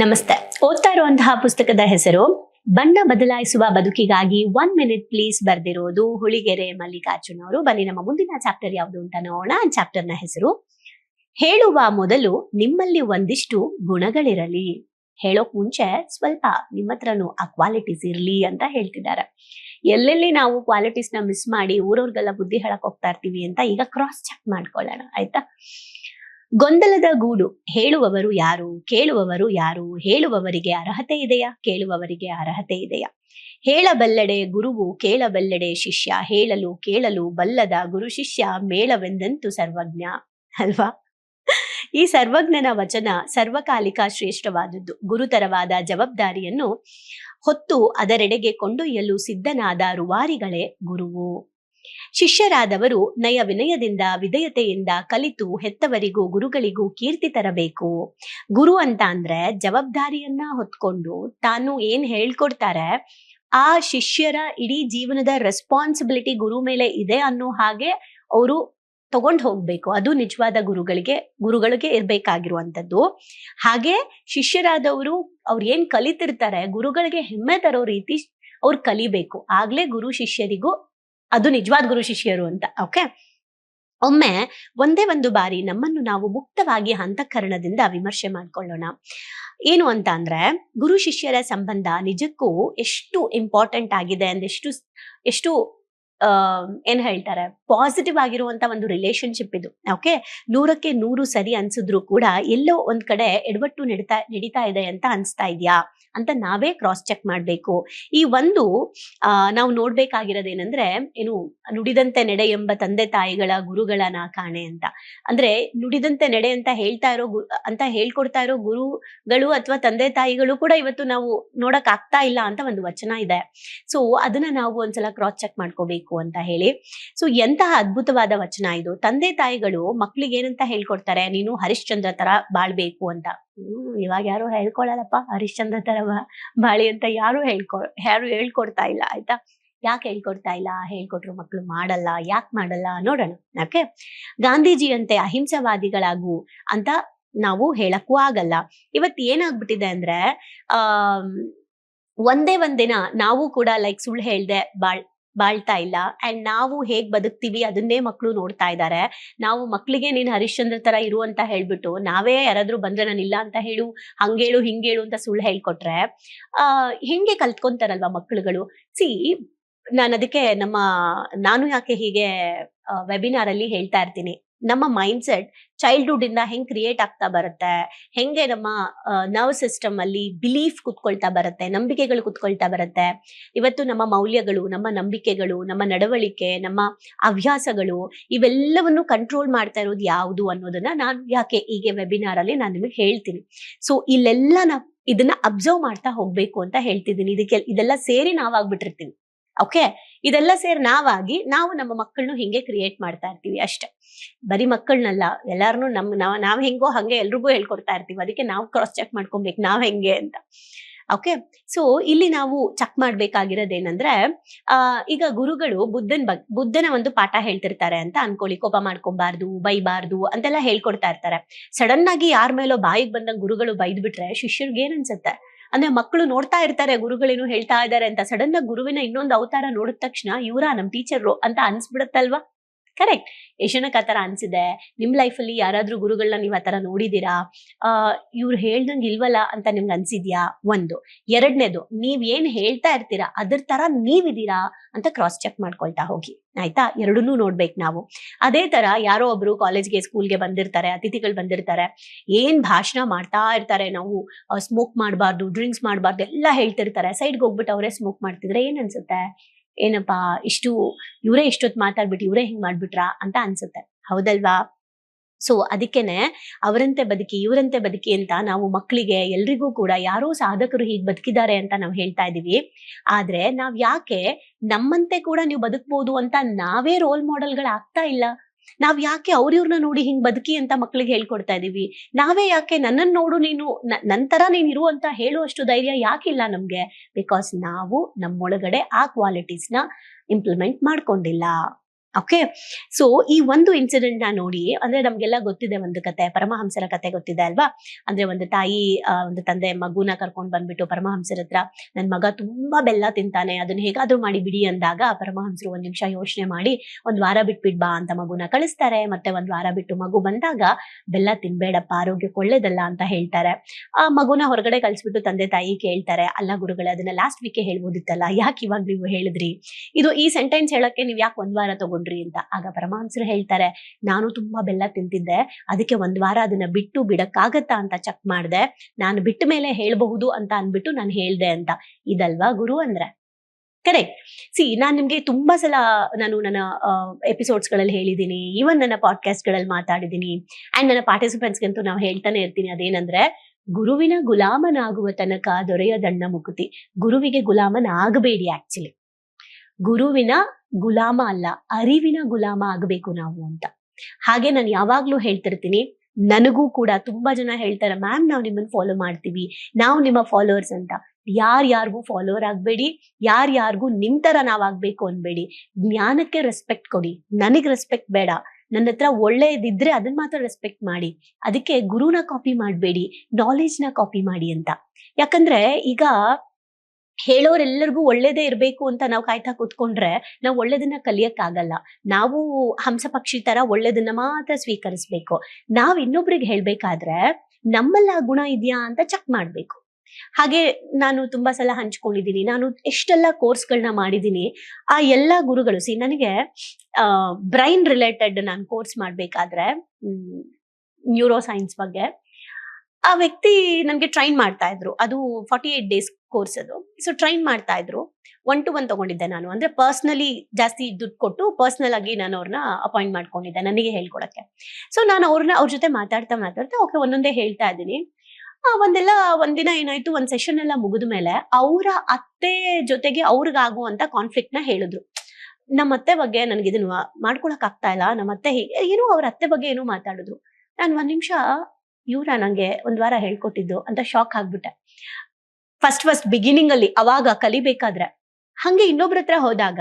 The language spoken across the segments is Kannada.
ನಮಸ್ತೆ. ಓದ್ತಾ ಇರುವಂತಹ ಪುಸ್ತಕದ ಹೆಸರು, ಬಣ್ಣ ಬದಲಾಯಿಸುವ ಬದುಕಿಗಾಗಿ ಒನ್ ಮಿನಿಟ್ ಪ್ಲೀಸ್ ಬರ್ದಿರೋದು ಹುಳಿಗೆರೆ ಮಲ್ಲಿಕಾರ್ಜುನ್ ಅವರು. ಬನ್ನಿ, ನಮ್ಮ ಮುಂದಿನ ಚಾಪ್ಟರ್ ಯಾವುದು ಅಂತ ನೋಡೋಣ. ಚಾಪ್ಟರ್ನ ಹೆಸರು, ಹೇಳುವ ಮೊದಲು ನಿಮ್ಮಲ್ಲಿ ಒಂದಿಷ್ಟು ಗುಣಗಳಿರಲಿ. ಹೇಳೋಕ್ ಮುಂಚೆ ಸ್ವಲ್ಪ ನಿಮ್ಮ ಹತ್ರನು ಆ ಕ್ವಾಲಿಟೀಸ್ ಇರ್ಲಿ ಅಂತ ಹೇಳ್ತಿದ್ದಾರೆ. ಎಲ್ಲೆಲ್ಲಿ ನಾವು ಕ್ವಾಲಿಟೀಸ್ನ ಮಿಸ್ ಮಾಡಿ ಊರವ್ರಿಗೆಲ್ಲ ಬುದ್ಧಿ ಹೇಳಕ್ ಹೋಗ್ತಾ ಇರ್ತೀವಿ ಅಂತ ಈಗ ಕ್ರಾಸ್ ಚೆಕ್ ಮಾಡ್ಕೊಳ್ಳೋಣ, ಆಯ್ತಾ? ಗೊಂದಲದ ಗೂಡು. ಹೇಳುವವರು ಯಾರು? ಕೇಳುವವರು ಯಾರು? ಹೇಳುವವರಿಗೆ ಅರ್ಹತೆ ಇದೆಯಾ? ಕೇಳುವವರಿಗೆ ಅರ್ಹತೆ ಇದೆಯಾ? ಹೇಳಬಲ್ಲೆಡೆ ಗುರುವು, ಕೇಳಬಲ್ಲೆಡೆ ಶಿಷ್ಯ. ಹೇಳಲು, ಕೇಳಲು ಬಲ್ಲದ ಗುರು ಶಿಷ್ಯ. ಮೇಳವೆಂದಂತು ಸರ್ವಜ್ಞ. ಅಲ್ವಾ? ಈ ಸರ್ವಜ್ಞನ ವಚನ ಸರ್ವಕಾಲಿಕ ಶ್ರೇಷ್ಠವಾದದ್ದು. ಗುರುತರವಾದ ಜವಾಬ್ದಾರಿಯನ್ನು ಹೊತ್ತು ಅದರೆಡೆಗೆ ಕೊಂಡೊಯ್ಯಲು ಸಿದ್ಧನಾದ ರುವಾರಿಗಳೇ ಗುರುವು. ಶಿಷ್ಯರಾದವರು ನಯ ವಿನಯದಿಂದ ವಿಧೇಯತೆಯಿಂದ ಕಲಿತು ಹೆತ್ತವರಿಗೂ ಗುರುಗಳಿಗೂ ಕೀರ್ತಿ ತರಬೇಕು. ಗುರು ಅಂತ ಅಂದ್ರೆ ಜವಾಬ್ದಾರಿಯನ್ನ ಹೊತ್ಕೊಂಡು ತಾನು ಏನ್ ಹೇಳ್ಕೊಡ್ತಾರೆ, ಆ ಶಿಷ್ಯರ ಇಡೀ ಜೀವನದ ರೆಸ್ಪಾನ್ಸಿಬಿಲಿಟಿ ಗುರು ಮೇಲೆ ಇದೆ ಅನ್ನೋ ಹಾಗೆ ಅವರು ತಗೊಂಡ್ ಹೋಗ್ಬೇಕು. ಅದು ನಿಜವಾದ ಗುರುಗಳಿಗೆ ಗುರುಗಳಿಗೆ ಇರ್ಬೇಕಾಗಿರುವಂತದ್ದು ಹಾಗೆ ಶಿಷ್ಯರಾದವರು ಅವ್ರು ಏನ್ ಕಲಿತಿರ್ತಾರೆ, ಗುರುಗಳಿಗೆ ಹೆಮ್ಮೆ ತರೋ ರೀತಿ ಅವ್ರು ಕಲಿಬೇಕು. ಆಗ್ಲೇ ಗುರು ಶಿಷ್ಯರಿಗೂ ಅದು ನಿಜವಾದ ಗುರು ಶಿಷ್ಯರು ಅಂತ. ಓಕೆ ಒಮ್ಮೆ ಒಂದೇ ಒಂದು ಬಾರಿ ನಮ್ಮನ್ನು ನಾವು ಮುಕ್ತವಾಗಿ ಅಂತಃಕರಣದಿಂದ ವಿಮರ್ಶೆ ಮಾಡ್ಕೊಳ್ಳೋಣ. ಏನು ಅಂತ ಅಂದ್ರೆ, ಗುರು ಶಿಷ್ಯರ ಸಂಬಂಧ ನಿಜಕ್ಕೂ ಎಷ್ಟು ಇಂಪಾರ್ಟೆಂಟ್ ಆಗಿದೆ ಅಂದ್ರೆ ಎಷ್ಟು ಎಷ್ಟು ಏನ್ ಹೇಳ್ತಾರೆ? ಪಾಸಿಟಿವ್ ಆಗಿರುವಂತ ಒಂದು ರಿಲೇಶನ್ಶಿಪ್ ಇದು. ಓಕೆ ನೂರಕ್ಕೆ ನೂರು ಸರಿ ಅನ್ಸಿದ್ರು ಕೂಡ ಎಲ್ಲೋ ಒಂದ್ ಕಡೆ ಎಡವಟ್ಟು ನಡೀತಾ ನಡೀತಾ ಇದೆ ಅಂತ ಅನ್ಸ್ತಾ ಇದೆಯಾ? ಅಂತ ನಾವೇ ಕ್ರಾಸ್ ಚೆಕ್ ಮಾಡ್ಬೇಕು. ಈ ಒಂದು, ಆ, ನಾವು ನೋಡ್ಬೇಕಾಗಿರೋದೇನಂದ್ರೆ, ಏನು, ನುಡಿದಂತೆ ನಡೆ ಎಂಬ ತಂದೆ ತಾಯಿಗಳ ಗುರುಗಳ ನಾ ಕಾಣೆ ಅಂತ. ಅಂದ್ರೆ ನುಡಿದಂತೆ ನಡೆ ಅಂತ ಹೇಳ್ತಾ ಇರೋ ಅಂತ ಹೇಳ್ಕೊಡ್ತಾ ಇರೋ ಗುರುಗಳು ಅಥವಾ ತಂದೆ ತಾಯಿಗಳು ಕೂಡ ಇವತ್ತು ನಾವು ನೋಡಕ್ ಆಗ್ತಾ ಇಲ್ಲ ಅಂತ ಒಂದು ವಚನ ಇದೆ. ಸೊ ಅದನ್ನ ನಾವು ಒಂದ್ಸಲ ಕ್ರಾಸ್ ಚೆಕ್ ಮಾಡ್ಕೋಬೇಕು. ಅಂತ ಹೇಳಿ. ಸೊ ಎಂತಹ ಅದ್ಭುತವಾದ ವಚನ ಇದು. ತಂದೆ ತಾಯಿಗಳು ಮಕ್ಳಿಗೆ ಏನಂತ ಹೇಳ್ಕೊಡ್ತಾರೆ? ನೀನು ಹರಿಶ್ಚಂದ್ರ ತರ ಬಾಳ್ಬೇಕು ಅಂತ. ಇವಾಗ ಯಾರು ಹೇಳ್ಕೊಳಲ್ಲಪ್ಪ. ಹರಿಶ್ಚಂದ್ರ ತರ ಬಾಳಿ ಅಂತ ಯಾರು ಹೇಳ್ಕೊ, ಯಾರು ಹೇಳ್ಕೊಡ್ತಾ ಇಲ್ಲ, ಆಯ್ತಾ? ಯಾಕೆ ಹೇಳ್ಕೊಡ್ತಾ ಇಲ್ಲ? ಹೇಳ್ಕೊಟ್ರು ಮಕ್ಳು ಮಾಡಲ್ಲ, ಯಾಕೆ ಮಾಡಲ್ಲ? ನೋಡೋಣ. ಓಕೆ? ಗಾಂಧೀಜಿಯಂತೆ ಅಹಿಂಸವಾದಿಗಳಾಗು ಅಂತ ನಾವು ಹೇಳಕ್ಕೂ ಆಗಲ್ಲ. ಇವತ್ತು ಏನಾಗ್ಬಿಟ್ಟಿದೆ ಅಂದ್ರೆ ಆ ಒಂದೇ ಒಂದಿನ ನಾವು ಕೂಡ ಲೈಕ್ ಸುಳ್ಳು ಹೇಳ್ದೆ ಬಾಳ್ ಬಾಳ್ತಾ ಇಲ್ಲ. ಅಂಡ್ ನಾವು ಹೇಗ್ ಬದುಕ್ತೀವಿ ಅದನ್ನೇ ಮಕ್ಕಳು ನೋಡ್ತಾ ಇದ್ದಾರೆ ನಾವು ಮಕ್ಕಳಿಗೆ ನೀನ್ ಹರಿಶ್ಚಂದ್ರ ತರ ಇರು ಅಂತ ಹೇಳ್ಬಿಟ್ಟು ನಾವೇ ಯಾರಾದ್ರೂ ಬಂದ್ರೆ ನಾನು ಇಲ್ಲ ಅಂತ ಹೇಳು ಹಂಗೇಳು ಹಿಂಗೇಳು ಅಂತ ಸುಳ್ಳು ಹೇಳ್ಕೊಟ್ರೆ, ಆ, ಹೆಂಗೆ ಕಲ್ತ್ಕೊಂತಾರಲ್ವಾ ಮಕ್ಕಳುಗಳು ಸಿ ನಾನು ಅದಕ್ಕೆ ನಮ್ಮ, ನಾನು ಯಾಕೆ ಹೀಗೆ ವೆಬಿನಾರ್ ಅಲ್ಲಿ ಹೇಳ್ತಾ ಇರ್ತೀನಿ. ನಮ್ಮ ಮೈಂಡ್ ಸೆಟ್ ಚೈಲ್ಡ್ಹುಡ್ ಇಂದ ಹೆಂಗ್ ಕ್ರಿಯೇಟ್ ಆಗ್ತಾ ಬರುತ್ತೆ, ಹೆಂಗೆ ನಮ್ಮ ನರ್ವ್ ಸಿಸ್ಟಮ್ ಅಲ್ಲಿ ಬಿಲೀಫ್ ಕುತ್ಕೊಳ್ತಾ ಬರುತ್ತೆ, ನಂಬಿಕೆಗಳು ಕುತ್ಕೊಳ್ತಾ ಬರುತ್ತೆ. ಇವತ್ತು ನಮ್ಮ ಮೌಲ್ಯಗಳು, ನಮ್ಮ ನಂಬಿಕೆಗಳು, ನಮ್ಮ ನಡವಳಿಕೆ, ನಮ್ಮ ಹವ್ಯಾಸಗಳು ಇವೆಲ್ಲವನ್ನು ಕಂಟ್ರೋಲ್ ಮಾಡ್ತಾ ಇರೋದು ಯಾವುದು ಅನ್ನೋದನ್ನ ನಾನು ಯಾಕೆ ಹೀಗೆ ವೆಬಿನಾರ್ ಅಲ್ಲಿ ನಾನು ನಿಮಗೆ ಹೇಳ್ತೀನಿ. ಸೊ ಇಲ್ಲೆಲ್ಲ ನಾ ಇದನ್ನ ಅಬ್ಸರ್ವ್ ಮಾಡ್ತಾ ಹೋಗ್ಬೇಕು ಅಂತ ಹೇಳ್ತಿದ್ದೀನಿ. ಇದಕ್ಕೆ, ಇದೆಲ್ಲ ಸೇರಿ ನಾವಾಗ್ಬಿಟ್ಟಿರ್ತೀವಿ ಓಕೆ ಇದೆಲ್ಲ ಸೇರಿ ನಾವಾಗಿ ನಾವು ನಮ್ಮ ಮಕ್ಕಳನ್ನು ಹಿಂಗೆ ಕ್ರಿಯೇಟ್ ಮಾಡ್ತಾ ಇರ್ತೀವಿ ಅಷ್ಟೇ. ಬರೀ ಮಕ್ಕಳನ್ನಲ್ಲ ಎಲ್ಲಾರನು ನಮ್, ನಾವ್ ನಾವ್ ಹೆಂಗೋ ಹಂಗೆ ಎಲ್ರಿಗೂ ಹೇಳ್ಕೊಡ್ತಾ ಇರ್ತೀವಿ. ಅದಕ್ಕೆ ನಾವು ಕ್ರಾಸ್ ಚೆಕ್ ಮಾಡ್ಕೊಬೇಕು, ನಾವ್ ಹೆಂಗೆ ಅಂತ. ಓಕೆ ಸೊ ಇಲ್ಲಿ ನಾವು ಚೆಕ್ ಮಾಡ್ಬೇಕಾಗಿರೋದೇನಂದ್ರೆ, ಆ, ಈಗ ಗುರುಗಳು ಬುದ್ಧನ್ ಬಗ್, ಬುದ್ಧನ ಒಂದು ಪಾಠ ಹೇಳ್ತಿರ್ತಾರೆ ಅಂತ ಅನ್ಕೊಳ್ಳಿ. ಕೋಪ ಮಾಡ್ಕೊಬಾರ್ದು, ಬೈಬಾರ್ದು ಅಂತೆಲ್ಲ ಹೇಳ್ಕೊಡ್ತಾ ಇರ್ತಾರೆ. ಸಡನ್ ಆಗಿ ಯಾರ ಮೇಲೋ ಬಾಯಿಗೆ ಬಂದಂಗ ಗುರುಗಳು ಬೈದ್ಬಿಟ್ರೆ ಶಿಷ್ಯರ್ಗೆ ಏನ್ ಅನ್ಸುತ್ತೆ? ಅಂದ್ರೆ ಮಕ್ಕಳು ನೋಡ್ತಾ ಇರ್ತಾರೆ, ಗುರುಗಳೇನು ಹೇಳ್ತಾ ಇದ್ದಾರೆ ಅಂತ. ಸಡನ್ ಆಗಿ ಗುರುವಿನ ಇನ್ನೊಂದು ಅವತಾರ ನೋಡಿದ ತಕ್ಷಣ, ಇವರ ನಮ್ ಟೀಚರ್ ಅಂತ ಅನ್ಸ್ಬಿಡತ್ತಲ್ವಾ? ಕರೆಕ್ಟ್ ಯಶನಕ್ ಆತರ ಅನ್ಸಿದೆ. ನಿಮ್ ಲೈಫಲ್ಲಿ ಯಾರಾದ್ರೂ ಗುರುಗಳನ್ನ ನೀವು ಆತರ ನೋಡಿದೀರಾ? ಆ, ಇವ್ರು ಹೇಳ್ದಂಗ್ ಇಲ್ವಲ್ಲ ಅಂತ ನಿಮ್ಗೆ ಅನ್ಸಿದ್ಯಾ? ಒಂದು. ಎರಡನೇದು, ನೀವ್ ಏನ್ ಹೇಳ್ತಾ ಇರ್ತೀರಾ? ಅದ್ರ ತರ ನೀವಿದೀರಾ? ಅಂತ ಕ್ರಾಸ್ ಚೆಕ್ ಮಾಡ್ಕೊಳ್ತಾ ಹೋಗಿ. ಆಯ್ತಾ? ಎರಡನ್ನೂ ನೋಡ್ಬೇಕು ನಾವು. ಅದೇ ತರ ಯಾರೋ ಒಬ್ರು ಕಾಲೇಜ್ಗೆ ಸ್ಕೂಲ್ಗೆ ಬಂದಿರ್ತಾರೆ, ಅತಿಥಿಗಳು ಬಂದಿರ್ತಾರೆ. ಏನ್ ಭಾಷಣ ಮಾಡ್ತಾ ಇರ್ತಾರೆ ನಾವು? ಸ್ಮೋಕ್ ಮಾಡಬಾರ್ದು ಡ್ರಿಂಕ್ಸ್ ಮಾಡಬಾರ್ದು, ಎಲ್ಲ ಹೇಳ್ತಿರ್ತಾರೆ. ಸೈಡ್ಗೆ ಹೋಗ್ಬಿಟ್ಟು ಅವರೇ ಸ್ಮೋಕ್ ಮಾಡ್ತಿದ್ರೆ ಏನ್ ಅನ್ಸುತ್ತೆ? ಏನಪ್ಪಾ, ಇಷ್ಟು, ಇವರೇ ಇಷ್ಟೊತ್ತು ಮಾತಾಡ್ಬಿಟ್ಟು, ಇವರೇ ಹಿಂಗ್ ಮಾಡ್ಬಿಟ್ರಾ ಅಂತ ಅನ್ಸುತ್ತೆ. ಹೌದಲ್ವಾ? ಸೊ ಅದಕ್ಕೇನೆ ಅವರಂತೆ ಬದುಕಿ, ಇವರಂತೆ ಬದುಕಿ ಅಂತ ನಾವು ಮಕ್ಕಳಿಗೆ ಎಲ್ರಿಗೂ ಕೂಡ ಯಾರೋ ಸಾಧಕರು ಹೀಗೆ ಬದುಕಿದ್ದಾರೆ ಅಂತ ನಾವು ಹೇಳ್ತಾ ಇದೀವಿ. ಆದ್ರೆ ನಾವ್ ಯಾಕೆ ನಮ್ಮಂತೆ ಕೂಡ ನೀವು ಬದುಕ್ಬೋದು ಅಂತ ನಾವೇ ರೋಲ್ ಮಾಡೆಲ್ಗಳು ಆಗ್ತಾ ಇಲ್ಲ? ನಾವ್ ಯಾಕೆ ಅವ್ರಿವ್ರನ್ನ ನೋಡಿ ಹಿಂಗ್ ಬದುಕಿ ಅಂತ ಮಕ್ಳಿಗೆ ಹೇಳ್ಕೊಡ್ತಾ ಇದೀವಿ? ನಾವೇ ಯಾಕೆ ನನ್ನನ್ನು ನೋಡು ನೀನು ನಂತರ ನೀನ್ ಇರು ಅಂತ ಹೇಳುವಷ್ಟು ಧೈರ್ಯ ಯಾಕಿಲ್ಲ ನಮ್ಗೆ? ಬಿಕಾಸ್ ನಾವು ನಮ್ಮೊಳಗಡೆ ಆ ಕ್ವಾಲಿಟೀಸ್ನ ಇಂಪ್ಲಿಮೆಂಟ್ ಮಾಡ್ಕೊಂಡಿಲ್ಲ. ಓಕೆ ಸೊ ಈ ಒಂದು ಇನ್ಸಿಡೆಂಟ್ನ ನೋಡಿ, ಅಂದ್ರೆ ನಮ್ಗೆಲ್ಲ ಗೊತ್ತಿದೆ ಒಂದು ಕತೆ, ಪರಮಹಂಸರ ಕತೆ ಗೊತ್ತಿದೆ ಅಲ್ವಾ? ಅಂದ್ರೆ ಒಂದು ತಾಯಿ ಒಂದು ತಂದೆ ಮಗುನ ಕರ್ಕೊಂಡ್ ಬಂದ್ಬಿಟ್ಟು ಪರಮಹಂಸರ ಹತ್ರ, ನನ್ ಮಗ ತುಂಬಾ ಬೆಲ್ಲ ತಿಂತಾನೆ ಅದನ್ನ ಹೇಗಾದ್ರೂ ಮಾಡಿ ಬಿಡಿ ಅಂದಾಗ ಪರಮಹಂಸರು ಒಂದ್ ನಿಮಿಷ ಯೋಚನೆ ಮಾಡಿ, ಒಂದ್ ವಾರ ಬಿಟ್ಬಿಡ್ ಬಾ ಅಂತ ಮಗುನ ಕಳಿಸ್ತಾರೆ, ಮತ್ತೆ ಒಂದ್ ವಾರ ಬಿಟ್ಟು ಮಗು ಬಂದಾಗ ಬೆಲ್ಲ ತಿನ್ಬೇಡಪ್ಪ, ಆರೋಗ್ಯಕ್ಕೆ ಒಳ್ಳೇದಲ್ಲ ಅಂತ ಹೇಳ್ತಾರೆ. ಆ ಮಗುನ ಹೊರಗಡೆ ಕಳಿಸ್ಬಿಟ್ಟು ತಂದೆ ತಾಯಿ ಕೇಳ್ತಾರೆ, ಅಲ್ಲ ಗುರುಗಳೇ, ಅದನ್ನ ಲಾಸ್ಟ್ ವೀಕೆ ಹೇಳ್ಬೋದಿತ್ತಲ್ಲ, ಯಾಕೆ ಇವಾಗ ನೀವು ಹೇಳಿದ್ರಿ? ಇದು ಈ ಸೆಂಟೆನ್ಸ್ ಹೇಳಕ್ಕೆ ನೀವ್ ಯಾಕೆ ಒಂದ್ ವಾರ ತಗೊಂಡ್ರಿ? ಅಂತ. ಆಗ ಪರಮಹಂಸರು ಹೇಳ್ತಾರೆ, ನಾನು ತುಂಬಾ ಬೆಲ್ಲ ತಿಂತಿದ್ದೆ, ಅದಕ್ಕೆ ಒಂದ್ ವಾರ ಅದನ್ನ ಬಿಟ್ಟು ಬಿಡಕ್ಕಾಗತ್ತಾ ಅಂತ ಚೆಕ್ ಮಾಡ್ದೆ. ನಾನು ಬಿಟ್ಟ ಮೇಲೆ ಹೇಳ್ಬಹುದು ಅಂತ ಅನ್ಬಿಟ್ಟು ನಾನು ಹೇಳ್ದೆ ಅಂತ. ಇದಲ್ವಾ ಗುರು ಅಂದ್ರೆ? ಕರೆಕ್ಟ್ ಸಿ ನಾನು ನಿಮ್ಗೆ ತುಂಬಾ ಸಲ ನಾನು ನನ್ನ ಎಪಿಸೋಡ್ಸ್ಗಳಲ್ಲಿ ಹೇಳಿದ್ದೀನಿ ಈವನ್ ನನ್ನ ಪಾಡ್ಕಾಸ್ಟ್ಗಳಲ್ಲಿ ಮಾತಾಡಿದೀನಿ. ಅಂಡ್ ನನ್ನ ಪಾರ್ಟಿಸಿಪೆಂಟ್ಸ್ ಗಂತೂ ನಾವು ಹೇಳ್ತಾನೆ ಇರ್ತೀನಿ. ಅದೇನಂದ್ರೆ, ಗುರುವಿನ ಗುಲಾಮನಾಗುವ ತನಕ ದೊರೆಯದಣ್ಣ ಮುಕುತಿ. ಗುರುವಿಗೆ ಗುಲಾಮನಾಗಬೇಡಿ ಆಕ್ಚುಲಿ ಗುರುವಿನ ಗುಲಾಮ ಅಲ್ಲ, ಅರಿವಿನ ಗುಲಾಮ ಆಗಬೇಕು ನಾವು ಅಂತ. ಹಾಗೆ ನಾನು ಯಾವಾಗ್ಲೂ ಹೇಳ್ತಿರ್ತೀನಿ, ನನಗೂ ಕೂಡ ತುಂಬಾ ಜನ ಹೇಳ್ತಾರೆ, ಮ್ಯಾಮ್ ನಾವು ನಿಮ್ಮನ್ನ ಫಾಲೋ ಮಾಡ್ತೀವಿ, ನಾವು ನಿಮ್ಮ ಫಾಲೋವರ್ಸ್ ಅಂತ. ಯಾರ್ಯಾರಿಗೂ ಫಾಲೋವರ್ ಆಗ್ಬೇಡಿ ಯಾರ್ಯಾರಿಗೂ ನಿಮ್ ತರ ನಾವಾಗ್ಬೇಕು ಅನ್ಬೇಡಿ. ಜ್ಞಾನಕ್ಕೆ ರೆಸ್ಪೆಕ್ಟ್ ಕೊಡಿ. ನನಗ್ ರೆಸ್ಪೆಕ್ಟ್ ಬೇಡ. ನನ್ನ ಹತ್ರ ಒಳ್ಳೆಯದಿದ್ರೆ ಅದನ್ನ ಮಾತ್ರ ರೆಸ್ಪೆಕ್ಟ್ ಮಾಡಿ. ಅದಕ್ಕೆ ಗುರುನ ಕಾಪಿ ಮಾಡಬೇಡಿ ನಾಲೆಜ್ನ ಕಾಪಿ ಮಾಡಿ ಅಂತ. ಯಾಕಂದ್ರೆ ಈಗ ಹೇಳೋರೆಲ್ಲರಿಗೂ ಒಳ್ಳೇದೇ ಇರಬೇಕು ಅಂತ ನಾವು ಕಾಯ್ತಾ ಕೂತ್ಕೊಂಡ್ರೆ ನಾವು ಒಳ್ಳೇದನ್ನ ಕಲಿಯಕ್ ಆಗಲ್ಲ ನಾವು ಹಂಸ ಪಕ್ಷಿ ತರ ಒಳ್ಳೇದನ್ನ ಮಾತ್ರ ಸ್ವೀಕರಿಸ್ಬೇಕು. ನಾವ್ ಇನ್ನೊಬ್ರಿಗೆ ಹೇಳ್ಬೇಕಾದ್ರೆ ನಮ್ಮಲ್ಲ ಗುಣ ಇದೆಯಾ ಅಂತ ಚೆಕ್ ಮಾಡ್ಬೇಕು. ಹಾಗೆ ನಾನು ತುಂಬಾ ಸಲ ಹಂಚ್ಕೊಂಡಿದ್ದೀನಿ ನಾನು ಎಷ್ಟೆಲ್ಲ ಕೋರ್ಸ್ಗಳನ್ನ ಮಾಡಿದ್ದೀನಿ ಆ ಎಲ್ಲಾ ಗುರುಗಳು ಸಿ ನನಗೆ ಬ್ರೈನ್ ರಿಲೇಟೆಡ್ ನಾನು ಕೋರ್ಸ್ ಮಾಡ್ಬೇಕಾದ್ರೆ ನ್ಯೂರೋ ಸೈನ್ಸ್ ಬಗ್ಗೆ, ಆ ವ್ಯಕ್ತಿ ನನ್ಗೆ ಟ್ರೈನ್ ಮಾಡ್ತಾ ಇದ್ರು. ಅದು ಫಾರ್ಟಿ ಏಟ್ ಡೇಸ್ ಕೋರ್ಸ್ ಅದು. ಸೊ ಟ್ರೈನ್ ಮಾಡ್ತಾ ಇದ್ರು. ಒನ್ ಟು ಒನ್ ತಗೊಂಡಿದ್ದೆ ನಾನು. ಅಂದ್ರೆ ಪರ್ಸ್ನಲಿ ಜಾಸ್ತಿ ದುಡ್ಡು ಕೊಟ್ಟು ಪರ್ಸ್ನಲ್ ಆಗಿ ನಾನು ಅವ್ರನ್ನ ಅಪಾಯಿಂಟ್ ಮಾಡ್ಕೊಂಡಿದ್ದೆ ನನಗೆ ಹೇಳ್ಕೊಡಕ್ಕೆ. ಸೊ ನಾನು ಅವ್ರನ್ನ ಅವ್ರ ಜೊತೆ ಮಾತಾಡ್ತಾ ಮಾತಾಡ್ತಾ ಓಕೆ ಒಂದೊಂದೇ ಹೇಳ್ತಾ ಇದ್ದೀನಿ. ಒಂದೆಲ್ಲ ಒಂದಿನ ಏನಾಯ್ತು, ಒಂದ್ ಸೆಷನ್ ಎಲ್ಲ ಮುಗಿದ ಮೇಲೆ ಅವರ ಅತ್ತೆ ಜೊತೆಗೆ ಅವ್ರಿಗಾಗುವಂತ ಕಾನ್ಫ್ಲಿಕ್ಟ್ನ ಹೇಳಿದ್ರು. ನಮ್ಮ ಅತ್ತೆ ಬಗ್ಗೆ ನನ್ಗೆ ಇದನ್ನ ಮಾಡ್ಕೊಳಕ್ ಆಗ್ತಾ ಇಲ್ಲ. ನಮ್ಮ ಅತ್ತೆ ಹೀಗೆ, ಏನೋ ಅವ್ರ ಅತ್ತೆ ಬಗ್ಗೆ ಏನೋ ಮಾತಾಡಿದ್ರು. ನಾನು ಒಂದ್ ನಿಮಿಷ, ಇವ್ರ ನಂಗೆ ಒಂದ್ ವಾರ ಹೇಳ್ಕೊಟ್ಟಿದ್ದು ಅಂತ ಶಾಕ್ ಆಗ್ಬಿಟ್ಟೆ. ಫಸ್ಟ್ ಫಸ್ಟ್ ಬಿಗಿನಿಂಗ್ ಅಲ್ಲಿ ಅವಾಗ ಕಲಿಬೇಕಾದ್ರೆ. ಹಂಗೆ ಇನ್ನೊಬ್ರ ಹತ್ರ ಹೋದಾಗ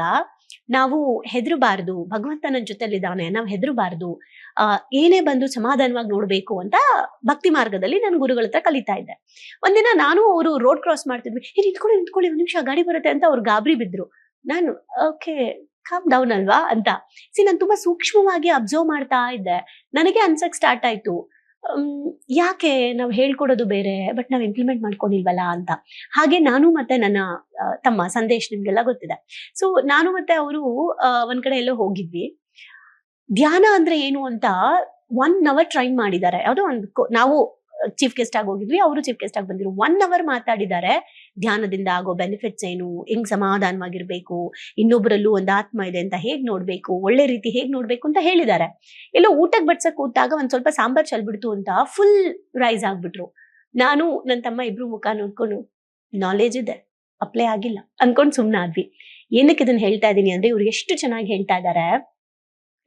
ನಾವು ಹೆದರಬಾರ್ದು ಭಗವಂತ ನನ್ನ ಜೊತೆಲಿದ್ದಾನೆ, ನಾವು ಹೆದರಬಾರ್ದು, ಆ, ಏನೇ ಬಂದು ಸಮಾಧಾನವಾಗಿ ನೋಡ್ಬೇಕು ಅಂತ ಭಕ್ತಿ ಮಾರ್ಗದಲ್ಲಿ ನಾನು ಗುರುಗಳ ಹತ್ರ ಕಲಿತಾ ಇದ್ದೆ. ಒಂದಿನ ನಾನು ಅವರು ರೋಡ್ ಕ್ರಾಸ್ ಮಾಡ್ತಿದ್ವಿ ಏ, ನಿಂತ್ಕೊಳ್ಳಿ ನಿಂತ್ಕೊಳ್ಳಿ, ಒಂದ್ ನಿಮಿಷ, ಗಾಡಿ ಬರುತ್ತೆ ಅಂತ ಅವ್ರು ಗಾಬರಿ ಬಿದ್ರು. ನಾನು, ಓಕೆ ಕಾಮ್ ಡೌನ್ ಅಲ್ವಾ? ಅಂತ. ಸಿ ನಾನು ತುಂಬಾ ಸೂಕ್ಷ್ಮವಾಗಿ ಅಬ್ಸರ್ವ್ ಮಾಡ್ತಾ ಇದ್ದೆ. ನನಗೆ ಅನ್ಸಕ್ ಸ್ಟಾರ್ಟ್ ಆಯ್ತು. ಯಾಕೆ ನಾವು ಹೇಳ್ಕೊಡೋದು ಬೇರೆ ಬಟ್ ನಾವು ಇಂಪ್ಲಿಮೆಂಟ್ ಮಾಡ್ಕೊಂಡಿಲ್ವಲ್ಲ ಅಂತ. ಹಾಗೆ ನಾನು ಮತ್ತೆ ನನ್ನ ತಮ್ಮ ಸಂದೇಶ್ ನಿಮ್ಗೆಲ್ಲ ಗೊತ್ತಿದೆ. ಸೊ ನಾನು ಮತ್ತೆ ಅವರು ಒಂದ್ ಕಡೆ ಎಲ್ಲೋ ಹೋಗಿದ್ವಿ. ಧ್ಯಾನ ಅಂದ್ರೆ ಏನು ಅಂತ ಒನ್ ಅವರ್ ಟ್ರೈನ್ ಮಾಡಿದ್ದಾರೆ. ಯಾವುದೋ ಒಂದು ನಾವು ಚೀಫ್ ಗೆಸ್ಟ್ ಆಗಿ ಹೋಗಿದ್ವಿ, ಅವರು ಚೀಫ್ ಗೆಸ್ಟ್ ಆಗಿ ಬಂದಿರು ಒನ್ ಅವರ್ ಮಾತಾಡಿದ್ದಾರೆ. ಧ್ಯಾನದಿಂದ ಆಗೋ ಬೆನಿಫಿಟ್ಸ್ ಏನು? ಹೆಂಗ್ ಸಮಾಧಾನವಾಗಿರ್ಬೇಕು? ಇನ್ನೊಬ್ಬರಲ್ಲೂ ಒಂದು ಆತ್ಮ ಇದೆ ಅಂತ ಹೇಗ್ ನೋಡ್ಬೇಕು? ಒಳ್ಳೆ ರೀತಿ ಹೇಗ್ ನೋಡ್ಬೇಕು ಅಂತ ಹೇಳಿದ್ದಾರೆ. ಎಲ್ಲೋ ಊಟಕ್ಕೆ ಬಡ್ಸಕ್ ಕೂತಾಗ ಒಂದ್ ಸ್ವಲ್ಪ ಸಾಂಬಾರ್ ಚಲ್ಬಿಡ್ತು ಅಂತ ಫುಲ್ ರೈಸ್ ಆಗ್ಬಿಟ್ರು. ನಾನು ನನ್ನ ತಮ್ಮ ಇಬ್ರು ಮುಖ ನೋಡ್ಕೊಂಡು ನಾಲೆಜ್ ಇದೆ ಅಪ್ಲೈ ಆಗಿಲ್ಲ. ಅನ್ಕೊಂಡ್ ಸುಮ್ನಾದ್ವಿ ಏನಕ್ಕೆ ಇದನ್ನ ಹೇಳ್ತಾ ಇದೀನಿ ಅಂದ್ರೆ ಇವ್ರು ಎಷ್ಟು ಚೆನ್ನಾಗಿ ಹೇಳ್ತಾ ಇದ್ದಾರೆ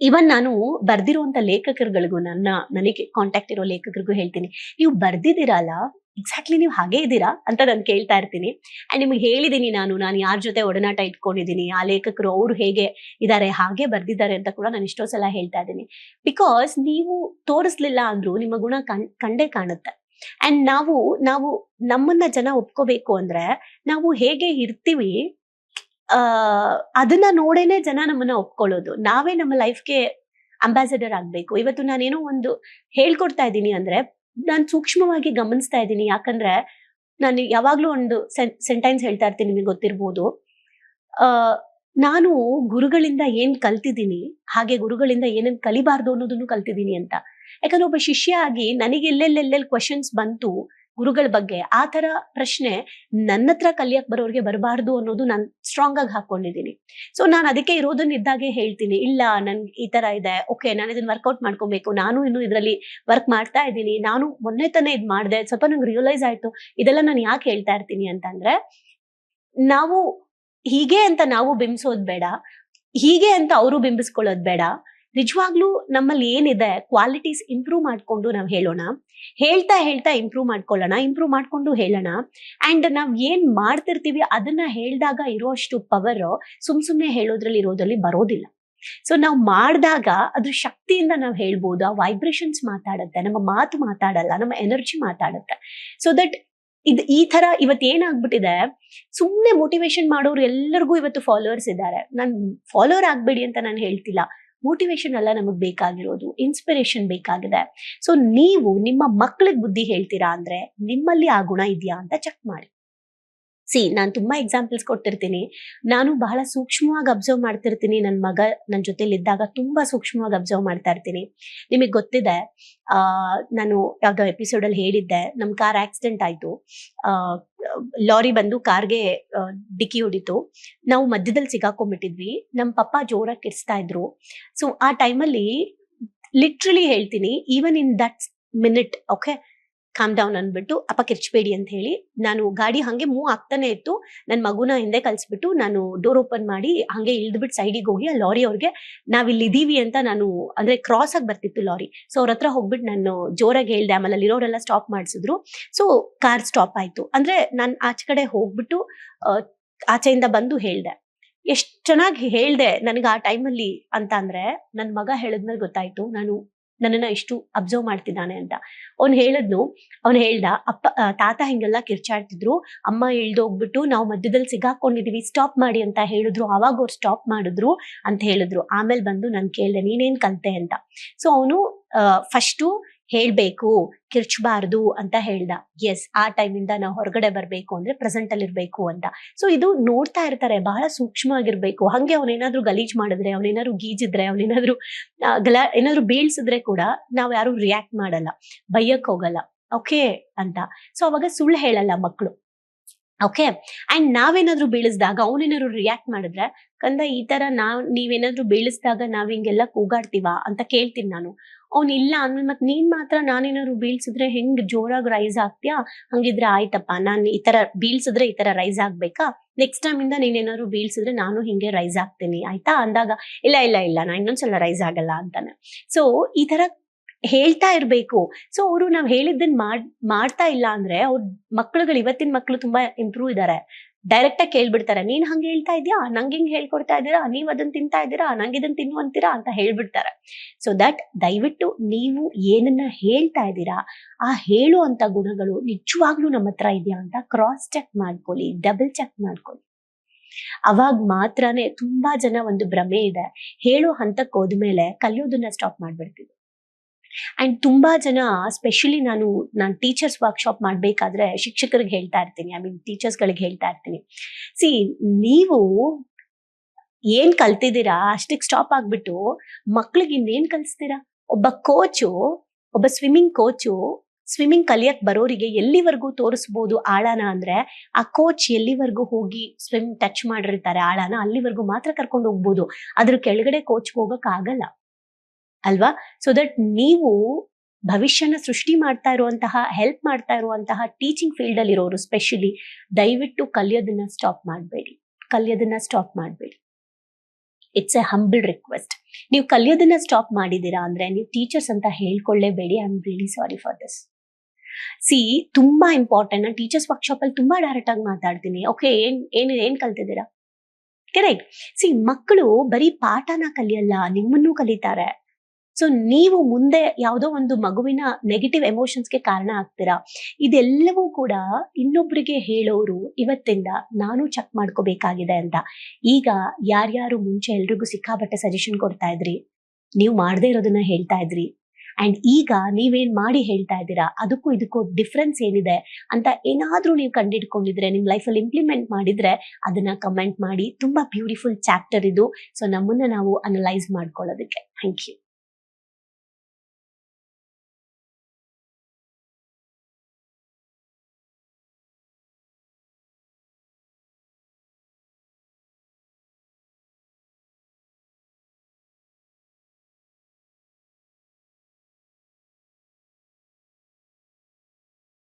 ಇವನ್ ನಾನು ಬರ್ದಿರುವಂತ ಲೇಖಕರುಗಳಿಗೂ ನನ್ನ, ನನಗೆ ಕಾಂಟ್ಯಾಕ್ಟ್ ಇರೋ ಲೇಖಕರಿಗೂ ಹೇಳ್ತೀನಿ. ನೀವು ಬರ್ದಿದ್ದೀರಲ್ಲ ಎಕ್ಸಾಕ್ಟ್ಲಿ ನೀವು ಹಾಗೆ ಇದ್ದೀರಾ ಅಂತ ನಾನು ಕೇಳ್ತಾ ಇರ್ತೀನಿ. ಅಂಡ್ ನಿಮ್ಗೆ ಹೇಳಿದ್ದೀನಿ ನಾನು ನಾನು ಯಾರ ಜೊತೆ ಒಡನಾಟ ಇಟ್ಕೊಂಡಿದ್ದೀನಿ ಆ ಲೇಖಕರು ಅವರು ಹೇಗೆ ಇದ್ದಾರೆ ಹಾಗೆ ಬರ್ದಿದ್ದಾರೆ ಅಂತ ಕೂಡ ನಾನು ಎಷ್ಟೋ ಸಲ ಹೇಳ್ತಾ ಇದ್ದೀನಿ. ಬಿಕಾಸ್ ನೀವು ತೋರಿಸ್ಲಿಲ್ಲ ಅಂದ್ರೂ ನಿಮ್ಮ ಗುಣ ಕಂಡೇ ಕಾಣುತ್ತೆ. ಅಂಡ್ ನಾವು ನಾವು ನಮ್ಮನ್ನ ಜನ ಒಪ್ಕೋಬೇಕು ಅಂದ್ರೆ ನಾವು ಹೇಗೆ ಇರ್ತೀವಿ ಅದನ್ನ ನೋಡೇನೆ ಜನ ನಮ್ಮನ್ನ ಒಪ್ಕೊಳ್ಳೋದು. ನಾವೇ ನಮ್ಮ ಲೈಫ್ಗೆ ಅಂಬಾಸಡರ್ ಆಗ್ಬೇಕು. ಇವತ್ತು ನಾನೇನೋ ಒಂದು ಹೇಳ್ಕೊಡ್ತಾ ಇದ್ದೀನಿ ಅಂದ್ರೆ ನಾನು ಸೂಕ್ಷ್ಮವಾಗಿ ಗಮನಿಸ್ತಾ ಇದ್ದೀನಿ. ಯಾಕಂದ್ರೆ ನಾನು ಯಾವಾಗ್ಲೂ ಒಂದು ಸೆಂಟೆನ್ಸ್ ಹೇಳ್ತಾ ಇರ್ತೀನಿ ನಿಮಗೆ ಗೊತ್ತಿರ್ಬೋದು. ಆ, ನಾನು ಗುರುಗಳಿಂದ ಏನ್ ಕಲ್ತಿದ್ದೀನಿ, ಹಾಗೆ ಗುರುಗಳಿಂದ ಏನೇನ್ ಕಲಿಬಾರ್ದು ಅನ್ನೋದನ್ನು ಕಲ್ತಿದ್ದೀನಿ ಅಂತ. ಯಾಕಂದ್ರೆ ಒಬ್ಬ ಶಿಷ್ಯ ಆಗಿ ನನಗೆ ಎಲ್ಲೆಲ್ಲೆಲ್ಲೆಲ್ಲಿ ಕ್ವಶನ್ಸ್ ಬಂತು. ಗುರುಗಳ ಬಗ್ಗೆ. ಆ ತರ ಪ್ರಶ್ನೆ ನನ್ನ ಹತ್ರ ಕಲಿಯಕ್ ಬರೋರಿಗೆ ಬರಬಾರ್ದು ಅನ್ನೋದು ನಾನು ಸ್ಟ್ರಾಂಗ್ ಆಗಿ ಹಾಕೊಂಡಿದ್ದೀನಿ ಸೊ ನಾನು ಅದಕ್ಕೆ ಇರೋದನ್ನ ಇದ್ದಾಗೆ ಹೇಳ್ತೀನಿ. ಇಲ್ಲ, ನನ್ ಈ ತರ ಇದೆ. ಓಕೆ ನಾನು ಇದನ್ನ ವರ್ಕೌಟ್ ಮಾಡ್ಕೊಬೇಕು. ನಾನು ಇನ್ನು ಇದರಲ್ಲಿ ವರ್ಕ್ ಮಾಡ್ತಾ ಇದ್ದೀನಿ. ನಾನು ಮೊನ್ನೆ ತಾನೇ ಇದ್ ಮಾಡಿದೆ. ಸ್ವಲ್ಪ ನಂಗೆ ರಿಯಲೈಸ್ ಆಯ್ತು. ಇದೆಲ್ಲ ನಾನು ಯಾಕೆ ಹೇಳ್ತಾ ಇರ್ತೀನಿ ಅಂತಂದ್ರೆ, ನಾವು ಹೀಗೆ ಅಂತ ನಾವು ಬಿಂಬಿಸೋದ್ ಬೇಡ. ಹೀಗೆ ಅಂತ ಅವರು ಬಿಂಬಿಸ್ಕೊಳ್ಳೋದ್ ಬೇಡ. ನಿಜವಾಗ್ಲೂ ನಮ್ಮಲ್ಲಿ ಏನಿದೆ ಕ್ವಾಲಿಟೀಸ್ ಇಂಪ್ರೂವ್ ಮಾಡ್ಕೊಂಡು ನಾವು ಹೇಳೋಣ, ಹೇಳ್ತಾ ಹೇಳ್ತಾ ಇಂಪ್ರೂವ್ ಮಾಡ್ಕೊಳ್ಳೋಣ ಇಂಪ್ರೂವ್ ಮಾಡ್ಕೊಂಡು ಹೇಳೋಣ ಅಂಡ್ ನಾವು ಏನು ಮಾಡ್ತಿರ್ತೀವಿ ಅದನ್ನ ಹೇಳ್ದಾಗ ಇರೋಷ್ಟು ಪವರ್ ಸುಮ್ ಸುಮ್ಮನೆ ಹೇಳೋದ್ರಲ್ಲಿ ಇರೋದ್ರಲ್ಲಿ ಬರೋದಿಲ್ಲ. ಸೊ ನಾವು ಮಾಡಿದಾಗ ಅದ್ರ ಶಕ್ತಿಯಿಂದ ನಾವು ಹೇಳ್ಬೋದು, ಆ ವೈಬ್ರೇಷನ್ಸ್ ಮಾತಾಡುತ್ತೆ, ನಮ್ಮ ಮಾತು ಮಾತಾಡಲ್ಲ, ನಮ್ಮ ಎನರ್ಜಿ ಮಾತಾಡುತ್ತೆ. ಸೊ ದಟ್ ಇದು ಈ ತರ ಏನಾಗ್ಬಿಟ್ಟಿದೆ ಸುಮ್ಮನೆ ಮೋಟಿವೇಶನ್ ಮಾಡೋರು ಎಲ್ಲರಿಗೂ ಇವತ್ತು ಫಾಲೋವರ್ಸ್ ಇದ್ದಾರೆ. ನಾನು ಫಾಲೋವರ್ ಆಗ್ಬೇಡಿ ಅಂತ ನಾನು ಹೇಳ್ತಿಲ್ಲ. ಮೋಟಿವೇಶನ್ ಎಲ್ಲ ನಮಗೆ ಬೇಕಾಗಿರೋದು ಇನ್ಸ್ಪಿರೇಷನ್ ಬೇಕಾಗಿದೆ. ಸೊ ನೀವು ನಿಮ್ಮ ಮಕ್ಕಳಿಗೆ ಬುದ್ಧಿ ಹೇಳ್ತೀರಾ ಅಂದ್ರೆ ನಿಮ್ಮಲ್ಲಿ ಆ ಗುಣ ಇದೆಯಾ ಅಂತ ಚೆಕ್ ಮಾಡಿ. ಸಿ ನಾನು ತುಂಬಾ ಎಕ್ಸಾಂಪಲ್ಸ್ ಕೊಟ್ಟಿರ್ತೀನಿ. ನಾನು ಬಹಳ ಸೂಕ್ಷ್ಮವಾಗಿ ಅಬ್ಸರ್ವ್ ಮಾಡ್ತಿರ್ತೀನಿ ನನ್ನ ಮಗ ನನ್ನ ಜೊತೆಲಿ ಇದ್ದಾಗ ತುಂಬಾ ಸೂಕ್ಷ್ಮವಾಗಿ ಅಬ್ಸರ್ವ್ ಮಾಡ್ತಾ ಇರ್ತೀನಿ. ನಿಮಗೆ ಗೊತ್ತಿದೆ, ಆ, ನಾನು ಯಾವ್ದೋ ಎಪಿಸೋಡ್ ಅಲ್ಲಿ ಹೇಳಿದ್ದೆ, ನಮ್ ಕಾರ್ ಆಕ್ಸಿಡೆಂಟ್ ಆಯ್ತು. ಆ, ಲಾರಿ ಬಂದು ಕಾರ್ಗೆ ಡಿಕ್ಕಿ ಹೊಡಿತು. ನಾವು ಮಧ್ಯದಲ್ಲಿ ಸಿಗಾಕೊಂಡ್ಬಿಟ್ಟಿದ್ವಿ. ನಮ್ಮ ಪಪ್ಪ ಜೋರಾಗಿ ಕಿರ್ಸ್ತಾ ಇದ್ರು. ಸೊ ಆ ಟೈಮಲ್ಲಿ ಲಿಟ್ರಲಿ ಹೇಳ್ತೀನಿ even in that minute okay calm down ಅಂದ್ಬಿಟ್ಟು, ಅಪ್ಪ ಕಿರ್ಚ್ಬೇಡಿ ಅಂತ ಹೇಳಿ ನಾನು ಗಾಡಿ ಹಂಗೆ ಮೂವ್ ಆಗ್ತಾನೆ ಇತ್ತು. ನನ್ನ ಮಗುನ ಹಿಂದೆ ಕಲ್ಸ್ಬಿಟ್ಟು ನಾನು ಡೋರ್ ಓಪನ್ ಮಾಡಿ ಹಂಗೆ ಇಳಿದ್ಬಿಟ್ಟು ಸೈಡಿಗೆ ಹೋಗಿ ಆ ಲಾರಿ ಅವ್ರಿಗೆ ನಾವಿಲ್ಲಿ ಇದೀವಿ ಅಂತ ನಾನು ಅಂದ್ರೆ ಕ್ರಾಸ್ ಆಗಿ ಬರ್ತಿತ್ತು ಲಾರಿ ಸೊ ಅವ್ರ ಹತ್ರ ಹೋಗ್ಬಿಟ್ಟು ನಾನು ಜೋರಾಗಿ ಹೇಳ್ದೆ ಆಮೇಲೆ ಅಲ್ಲಿರೋರೆಲ್ಲ ಸ್ಟಾಪ್ ಮಾಡಿಸಿದ್ರು. ಸೊ ಕಾರ್ ಸ್ಟಾಪ್ ಆಯ್ತು. ಅಂದ್ರೆ ನಾನು ಆಚೆ ಕಡೆ ಹೋಗ್ಬಿಟ್ಟು ಆಚೆಯಿಂದ ಬಂದು ಹೇಳ್ದೆ. ಎಷ್ಟ್ ಚೆನ್ನಾಗಿ ಹೇಳ್ದೆ ನನಗೆ ಆ ಟೈಮಲ್ಲಿ ಅಂತ ಅಂದ್ರೆ ನನ್ನ ಮಗ ಹೇಳಿದ್ಮೇಲೆ ಗೊತ್ತಾಯ್ತು. ನಾನು ನನ್ನನ್ನ ಇಷ್ಟು ಅಬ್ಸರ್ವ್ ಮಾಡ್ತಿದ್ದಾನೆ ಅಂತ. ಅವ್ನು ಹೇಳದ್ನು, ಅವ್ನು ಹೇಳ್ದ, ಅಪ್ಪ ತಾತ ಹಿಂಗೆಲ್ಲ ಕಿರ್ಚಾಡ್ತಿದ್ರು. ಅಮ್ಮ ಇಳ್ದೋಗ್ಬಿಟ್ಟು ನಾವು ಮಧ್ಯದಲ್ಲಿ ಸಿಗಾಕೊಂಡಿದೀವಿ ಸ್ಟಾಪ್ ಮಾಡಿ ಅಂತ ಹೇಳಿದ್ರು. ಅವಾಗ ಅವ್ರು ಸ್ಟಾಪ್ ಮಾಡಿದ್ರು ಅಂತ ಹೇಳಿದ್ರು. ಆಮೇಲೆ ಬಂದು ನಾನು ಕೇಳ್ದೆ, ನೀನೇನ್ ಕಲ್ತೆ ಅಂತ. ಸೊ ಅವನು ಫಸ್ಟು ಹೇಳ್ಬೇಕು, ಕಿರ್ಚಬಾರ್ದು ಅಂತ ಹೇಳ್ದ. ಎಸ್ ಆ ಟೈಮಿಂದ ನಾವು ಹೊರಗಡೆ ಬರ್ಬೇಕು ಅಂದ್ರೆ ಪ್ರೆಸೆಂಟ್ ಅಲ್ಲಿ ಇರ್ಬೇಕು ಅಂತ. ಸೊ ಇದು ನೋಡ್ತಾ ಇರ್ತಾರೆ, ಬಹಳ ಸೂಕ್ಷ್ಮವಾಗಿರ್ಬೇಕು ಹಂಗೆ ಅವನೇನಾದ್ರೂ ಗಲೀಜ್ ಮಾಡಿದ್ರೆ ಅವನೇನಾದ್ರು ಗೀಜಿದ್ರೆ ಅವನೇನಾದ್ರು ಗಲ, ಏನಾದ್ರು ಬೀಳ್ಸಿದ್ರೆ ಕೂಡ ನಾವು ಯಾರು ರಿಯಾಕ್ಟ್ ಮಾಡಲ್ಲ, ಬೈಯಕ್ ಹೋಗಲ್ಲ. ಓಕೆ ಅಂತ. ಸೊ ಅವಾಗ ಸುಳ್ಳು ಹೇಳಲ್ಲ ಮಕ್ಕಳು ಓಕೆ ಅಂಡ್ ನಾವೇನಾದ್ರೂ ಬೀಳಿಸಿದಾಗ ಅವನೇನಾದ್ರು ರಿಯಾಕ್ಟ್ ಮಾಡಿದ್ರೆ, ಕಂದ, ಈ ತರ ನಾವ್ ನೀವೇನಾದ್ರು ಬೀಳಿಸಿದಾಗ ನಾವ್ ಹಿಂಗೆಲ್ಲ ಕೂಗಾಡ್ತೀವ? ಅಂತ ಕೇಳ್ತೀನಿ ನಾನು. ಅವ್ನ್ ಇಲ್ಲ ಅಂದ್ಮೇಲೆ ಮತ್ ನೀನ್ ಮಾತ್ರ ನಾನೇನಾದ್ರು ಬೀಳ್ಸಿದ್ರೆ ಹೆಂಗ್ ಜೋರಾಗಿ ರೈಸ್ ಆಗ್ತೀಯಾ? ಹಂಗಿದ್ರೆ ಆಯ್ತಪ್ಪ. ನಾನ್ ಈ ತರ ಬೀಳ್ಸಿದ್ರೆ ಈ ತರ ರೈಸ್ ಆಗ್ಬೇಕಾ? ನೆಕ್ಸ್ಟ್ ಟೈಮ್ ಇಂದ ನೀನೇನಾದ್ರು ಬೀಳ್ಸಿದ್ರೆ ನಾನು ಹಿಂಗೆ ರೈಸ್ ಆಗ್ತೀನಿ. ಆಯ್ತಾ? ಅಂದಾಗ, ಇಲ್ಲ ಇಲ್ಲ ಇಲ್ಲ, ನಾ ಇನ್ನೊಂದ್ಸಲ ರೈಸ್ ಆಗಲ್ಲ ಅಂತಾನೆ. ಸೊ ಈ ತರ ಹೇಳ್ತಾ ಇರ್ಬೇಕು. ಸೊ ಅವರು ನಾವ್ ಹೇಳಿದ್ದನ್ ಮಾಡ್, ಮಾಡ್ತಾ ಇಲ್ಲ ಅಂದ್ರೆ ಅವ್ರ ಮಕ್ಳುಗಳು, ಇವತ್ತಿನ ಮಕ್ಳು ತುಂಬಾ ಇಂಪ್ರೂವ್ ಇದಾರೆ. ಡೈರೆಕ್ಟ್ ಆಗಿ ಕೇಳ್ಬಿಡ್ತಾರೆ, ನೀನ್ ಹಂಗೆ ಹೇಳ್ತಾ ಇದೀಯಾ ನಂಗೆ ಹಿಂಗ್ ಹೇಳ್ಕೊಡ್ತಾ ಇದ್ದೀರಾ? ನೀವ್ ಅದನ್ನ ತಿಂತಾ ಇದ್ದೀರಾ? ನಂಗೆ ಇದನ್ನ ತಿನ್ನುವಂತೀರಾ? ಅಂತ ಹೇಳ್ಬಿಡ್ತಾರೆ. ಸೊ ದಟ್ ದಯವಿಟ್ಟು ನೀವು ಏನನ್ನ ಹೇಳ್ತಾ ಇದ್ದೀರಾ, ಆ ಹೇಳುವಂತ ಗುಣಗಳು ನಿಜವಾಗ್ಲೂ ನಮ್ಮ ಹತ್ರ ಇದೆಯಾ ಅಂತ ಕ್ರಾಸ್ ಚೆಕ್ ಮಾಡ್ಕೊಳ್ಳಿ ಡಬಲ್ ಚೆಕ್ ಮಾಡ್ಕೊಳ್ಳಿ. ಅವಾಗ ಮಾತ್ರನೇ ತುಂಬಾ ಜನ ಒಂದು ಭ್ರಮೆ ಇದೆ. ಹೇಳೋ ಹಂತಕ್ಕೆ ಹೋದ್ಮೇಲೆ ಕಲಿಯೋದನ್ನ ಸ್ಟಾಪ್ ಮಾಡ್ಬಿಡ್ತೀವಿ. ಅಂಡ್ ತುಂಬ ಜನ ಸ್ಪೆಷಲಿ ನಾನು ನಾನು ಟೀಚರ್ಸ್ ವರ್ಕ್ಶಾಪ್ ಮಾಡಬೇಕಾದ್ರೆ ಶಿಕ್ಷಕರಿಗೆ ಹೇಳ್ತಾ ಇರ್ತೀನಿ. ಐ ಮೀನ್ ಟೀಚರ್ಸ್ಗಳಿಗೆ ಹೇಳ್ತಾ ಇರ್ತೀನಿ. ಸಿ ನೀವು ಏನ್ ಕಲ್ತಿದ್ದೀರಾ? ಅಷ್ಟಕ್ಕೆ ಸ್ಟಾಪ್ ಆಗ್ಬಿಟ್ಟು ಮಕ್ಳಿಗೆ ಇನ್ನೇನ್ ಕಲಿಸ್ತೀರಾ? ಒಬ್ಬ ಕೋಚು ಒಬ್ಬ ಸ್ವಿಮ್ಮಿಂಗ್ ಕೋಚು ಸ್ವಿಮ್ಮಿಂಗ್ ಕಲಿಯಕ್ ಬರೋರಿಗೆ ಎಲ್ಲಿವರೆಗೂ ತೋರಿಸ್ಬೋದು ಆಳಾನ ಅಂದ್ರೆ, ಆ ಕೋಚ್ ಎಲ್ಲಿವರೆಗೂ ಹೋಗಿ ಸ್ವಿಮ್ ಟಚ್ ಮಾಡಿರ್ತಾರೆ ಆಳನ, ಅಲ್ಲಿವರೆಗೂ ಮಾತ್ರ ಕರ್ಕೊಂಡು ಹೋಗ್ಬೋದು. ಅದ್ರ ಕೆಳಗಡೆ ಕೋಚ್ಗೆ ಹೋಗಕ್ ಆಗಲ್ಲ. ಅಲ್ವಾ? ಸೊ ದಟ್ ನೀವು ಭವಿಷ್ಯನ ಸೃಷ್ಟಿ ಮಾಡ್ತಾ ಇರುವಂತಹ ಹೆಲ್ಪ್ ಮಾಡ್ತಾ ಇರುವಂತಹ ಟೀಚಿಂಗ್ ಫೀಲ್ಡ್ ಅಲ್ಲಿ ಇರೋರು ಸ್ಪೆಷಲಿ ದಯವಿಟ್ಟು ಕಲಿಯೋದನ್ನ ಸ್ಟಾಪ್ ಮಾಡಬೇಡಿ. ಕಲಿಯೋದನ್ನ ಸ್ಟಾಪ್ ಮಾಡಬೇಡಿ. ಇಟ್ಸ್ ಎ ಹಂಬಲ್ ರಿಕ್ವೆಸ್ಟ್ ನೀವು ಕಲಿಯೋದನ್ನ ಸ್ಟಾಪ್ ಮಾಡಿದೀರಾ ಅಂದ್ರೆ, ನೀವು ಟೀಚರ್ಸ್ ಅಂತ ಹೇಳ್ಕೊಳ್ಳೇಬೇಡಿ. I am really sorry for this see ತುಂಬಾ ಇಂಪಾರ್ಟೆಂಟ್ ನಾನು ಟೀಚರ್ಸ್ ವರ್ಕ್ಶಾಪ್ ಅಲ್ಲಿ ತುಂಬಾ ಡೈರೆಕ್ಟ್ ಆಗಿ ಮಾತಾಡ್ತೀನಿ. ಓಕೆ ಏನ್ ಏನ್ ಏನ್ ಕಲ್ತಿದ್ದೀರಾ? ಕರೆಕ್ಟ್ ಸಿ ಮಕ್ಕಳು ಬರೀ ಪಾಠನ ಕಲಿಯಲ್ಲ, ನಿಮ್ಮನ್ನೂ ಕಲಿತಾರೆ. ಸೊ ನೀವು ಮುಂದೆ ಯಾವುದೋ ಒಂದು ಮಗುವಿನ ನೆಗೆಟಿವ್ ಎಮೋಷನ್ಸ್ಗೆ ಕಾರಣ ಆಗ್ತೀರಾ? ಇದೆಲ್ಲವೂ ಕೂಡ ಇನ್ನೊಬ್ಬರಿಗೆ ಹೇಳೋರು ಇವತ್ತಿಂದ ನಾನು ಚೆಕ್ ಮಾಡ್ಕೋಬೇಕಾಗಿದೆ ಅಂತ. ಈಗ ಯಾರ್ಯಾರು ಮುಂಚೆ ಎಲ್ರಿಗೂ ಸಿಕ್ಕಾಪಟ್ಟೆ ಸಜೆಷನ್ ಕೊಡ್ತಾ ಇದ್ರಿ? ನೀವು ಮಾಡದೇ ಇರೋದನ್ನ ಹೇಳ್ತಾ ಇದ್ರಿ. ಅಂಡ್ ಈಗ ನೀವೇನ್ ಮಾಡಿ ಹೇಳ್ತಾ ಇದ್ದೀರಾ? ಅದಕ್ಕೂ ಇದಕ್ಕೂ ಡಿಫ್ರೆನ್ಸ್ ಏನಿದೆ ಅಂತ ಏನಾದ್ರೂ ನೀವು ಕಂಡಿಡ್ಕೊಂಡಿದ್ರೆ, ನಿಮ್ ಲೈಫಲ್ಲಿ ಇಂಪ್ಲಿಮೆಂಟ್ ಮಾಡಿದ್ರೆ ಅದನ್ನ ಕಮೆಂಟ್ ಮಾಡಿ. ತುಂಬಾ ಬ್ಯೂಟಿಫುಲ್ ಚಾಪ್ಟರ್ ಇದು. ಸೊ ನಮ್ಮನ್ನ ನಾವು ಅನಲೈಸ್ ಮಾಡ್ಕೊಳ್ಳೋದಕ್ಕೆ. Thank you